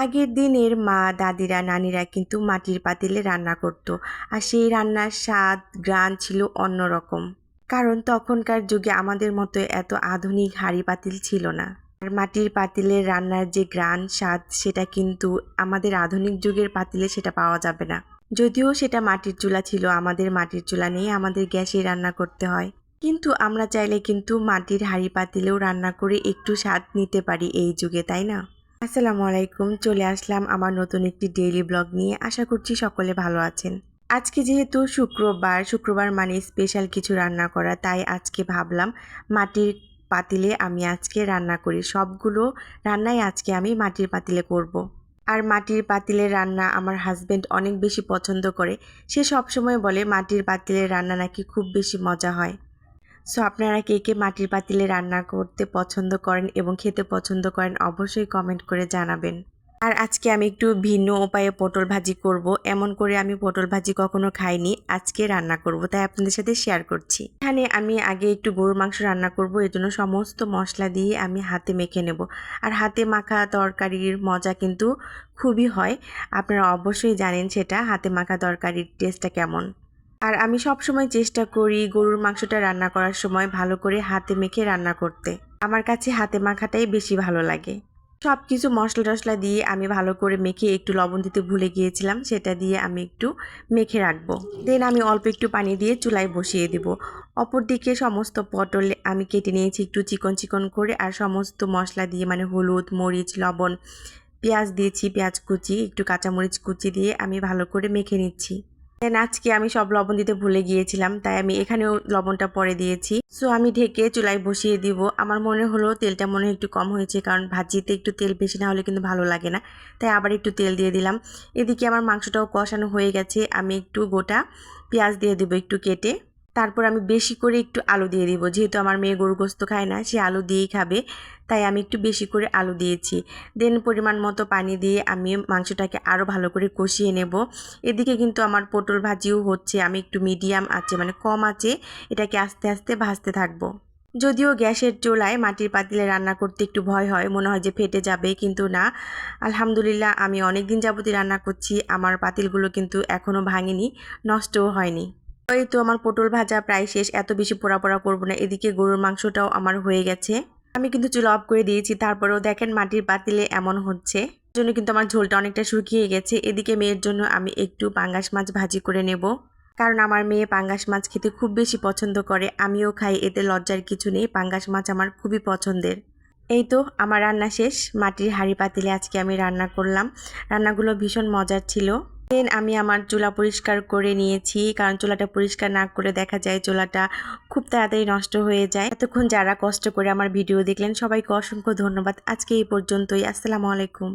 আগের দিনের মা, দাদিরা, নানিরা কিন্তু মাটির পাতিলে রান্না করত আর সেই রান্নার স্বাদ, গ্রান ছিল অন্যরকম। কারণ তখনকার যুগে আমাদের মতো এত আধুনিক হাঁড়ি পাতিল ছিল না। আর মাটির পাতিলের রান্নার যে গ্রান, স্বাদ, সেটা কিন্তু আমাদের আধুনিক যুগের পাতিলে সেটা পাওয়া যাবে না। যদিও সেটা মাটির চুলা ছিল, আমাদের মাটির চুলা নেই আমাদের গ্যাসে রান্না করতে হয়। কিন্তু আমরা চাইলে কিন্তু মাটির হাঁড়ি পাতিলেও রান্না করে একটু স্বাদ নিতে পারি এই যুগে, তাই না? আসসালামু আলাইকুম, চলে আসলাম আমার নতুন একটি ডেইলি ব্লগ নিয়ে। আশা করছি সকলে ভালো আছেন। আজকে যেহেতু শুক্রবার শুক্রবার মানে স্পেশাল কিছু রান্না করা, তাই আজকে ভাবলাম মাটির পাতিলে আমি আজকে রান্না করি। সবগুলো রান্নাই আজকে আমি মাটির পাতিলে করব। আর মাটির পাতিলের রান্না আমার হাজবেন্ড অনেক বেশি পছন্দ করে। সে সবসময় বলে মাটির পাতিলের রান্না নাকি খুব বেশি মজা হয়। সো আপনারা কে কে মাটির পাতিলে রান্না করতে পছন্দ করেন এবং খেতে পছন্দ করেন অবশ্যই কমেন্ট করে জানাবেন। আর আজকে আমি একটু ভিন্ন উপায়ে পটল ভাজি করব। এমন করে আমি পটল ভাজি কখনো খাইনি, আজকে রান্না করব, তাই আপনাদের সাথে শেয়ার করছি। এখানে আমি আগে একটু গরুর মাংস রান্না করব, এর জন্য সমস্ত মশলা দিয়ে আমি হাতে মেখে নেব। আর হাতে মাখা তরকারির মজা কিন্তু খুবই হয়, আপনারা অবশ্যই জানেন সেটা, হাতে মাখা তরকারির টেস্টটা কেমন। আর আমি সব সময় চেষ্টা করি গরুর মাংসটা রান্না করার সময় ভালো করে হাতে মেখে রান্না করতে। আমার কাছে হাতে মাখাটাই বেশি ভালো লাগে। সব কিছু মশলা টশলা দিয়ে আমি ভালো করে মেখে একটু লবণ দিতে ভুলে গিয়েছিলাম, সেটা দিয়ে আমি একটু মেখে রাখব। দেন আমি অল্প একটু পানি দিয়ে চুলায় বসিয়ে দেব। অপরদিকে সমস্ত পটল আমি কেটে নিয়েছি একটু চিকন চিকন করে, আর সমস্ত মশলা দিয়ে মানে হলুদ, মরিচ, লবণ, পেঁয়াজ দিয়েছি, পেঁয়াজ কুচি, একটু কাঁচামরিচ কুচি দিয়ে আমি ভালো করে মেখে নিচ্ছি। দেন আজকে আমি সব লবণ দিতে ভুলে গিয়েছিলাম, তাই আমি এখানেও লবণটা পরে দিয়েছি। সো আমি ঢেকে চুলায় বসিয়ে দিব। আমার মনে হলো তেলটা মনে একটু কম হয়েছে, কারণ ভাজিতে একটু তেল বেশি না হলে কিন্তু ভালো লাগে না। তাই আবার একটু তেল দিয়ে দিলাম। এদিকে আমার মাংসটাও কষানো হয়ে গেছে। আমি একটু গোটা পেঁয়াজ দিয়ে দেবো একটু কেটে। তারপর আমি বেশি করে একটু আলু দিয়ে দিব। যেহেতু আমার মেয়ে গরু গোস্ত খায় না, সে আলু দিয়েই খাবে। তাই আমি একটু বেশি করে আলু দিয়েছি। দেন পরিমাণ মতো পানি দিয়ে আমি মাংসটাকে আরও ভালো করে কষিয়ে নেব। এদিকে কিন্তু আমার পটল ভাজিও হচ্ছে। আমি একটু মিডিয়াম আছে মানে কম আছে। এটাকে আস্তে আস্তে ভাজতে থাকব। যদিও গ্যাসের চুলায় মাটির পাতিলে রান্না করতে একটু ভয় হয়, মনে হয় যে ফেটে যাবে, কিন্তু না। আলহামদুলিল্লাহ, আমি অনেক দিন যাবতই রান্না করছি। আমার পাতিলগুলো কিন্তু এখনও ভাঙেনি, নষ্টও হয়নি। এই তো আমার পটল ভাজা প্রায় শেষ, এত বেশি পোড়া পোড়া করব না। এদিকে গরুর মাংসটাও আমার হয়ে গেছে। আমি কিন্তু চুলা অফ করে দিয়েছি, তারপরেও দেখেন মাটির পাতিলে এমন হচ্ছে। জন্য কিন্তু আমার ঝোলটা অনেকটা শুকিয়ে গেছে। এদিকে মেয়ের জন্য আমি একটু পাঙ্গাস মাছ ভাজি করে নেব। কারণ আমার মেয়ে পাঙ্গাস মাছ খেতে খুব বেশি পছন্দ করে, আমিও খাই, এতে লজ্জার কিছু নেই। পাঙ্গাস মাছ আমার খুবই পছন্দের। এই তো আমার রান্না শেষ। মাটির হাঁড়ি পাতিলে আজকে আমি রান্না করলাম। রান্নাগুলো ভীষণ মজার ছিল। দেন আমি আমার চুলা পরিষ্কার করে নিয়েছি, কারণ চুলাটা পরিষ্কার না করে দেখা যায় চুলাটা খুব তাড়াতাড়ি নষ্ট হয়ে যায়। এতক্ষণ যারা কষ্ট করে আমার ভিডিও দেখলেন, সবাইকে অসংখ্য ধন্যবাদ। আজকে এই পর্যন্তই। আসসালামু আলাইকুম।